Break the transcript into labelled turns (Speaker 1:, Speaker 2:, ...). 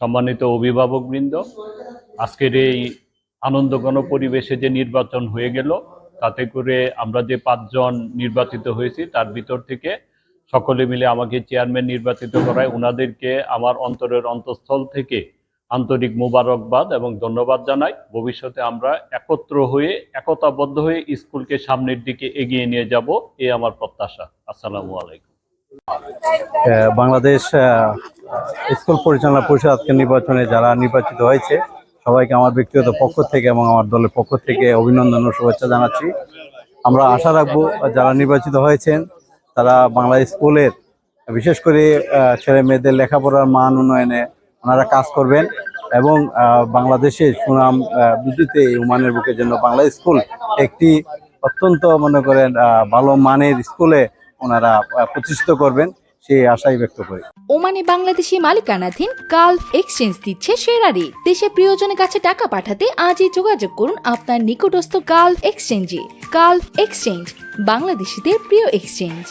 Speaker 1: সম্মানিত অভিভাবকবৃন্দ, আজকের এই আনন্দঘন পরিবেশে যে নির্বাচন হয়ে গেল, তাতে করে আমরা যে পাঁচজন নির্বাচিত হয়েছি, তার ভিতর থেকে সকলে মিলে আমাকে চেয়ারম্যান নির্বাচিত করায় ওনাদেরকে আমার অন্তরের অন্তঃস্থল থেকে আন্তরিক মোবারকবাদ এবং ধন্যবাদ জানাই। ভবিষ্যতে আমরা একত্র হয়ে, একতাবদ্ধ হয়ে স্কুলকে সামনের দিকে এগিয়ে নিয়ে যাব, এ আমার প্রত্যাশা। আসসালামু আলাইকুম।
Speaker 2: বাংলাদেশ স্কুল পরিচালনা পরিষদ আজকের নির্বাচনে যারা নির্বাচিত হয়েছে সবাইকে আমার ব্যক্তিগত পক্ষ থেকে এবং আমার দলের পক্ষ থেকে অভিনন্দন ও শুভেচ্ছা জানাচ্ছি। আমরা আশা রাখব যারা নির্বাচিত হয়েছেন তারা বাংলা স্কুলের বিশেষ করে ছেলে মেয়েদের লেখাপড়ার মান উন্নয়নে ওনারা কাজ করবেন এবং আহ, বাংলাদেশের সুনাম বৃদ্ধিতে উমানের বুকের জন্য বাংলা স্কুল একটি অত্যন্ত মনে করেন ভালো মানের স্কুলে ওনারা প্রতিষ্ঠিত করবেন। সেই আশাই ব্যক্ত করি।
Speaker 3: ওমানে বাংলাদেশি মালিকানাধীন গালফ এক্সচেঞ্জ দিচ্ছে সেরা রেট দেশে প্রিয়জনের কাছে টাকা পাঠাতে আজই যোগাযোগ করুন আপনার নিকটস্থ গালফ এক্সচেঞ্জে। গালফ এক্সচেঞ্জ, বাংলাদেশিদের প্রিয় এক্সচেঞ্জ।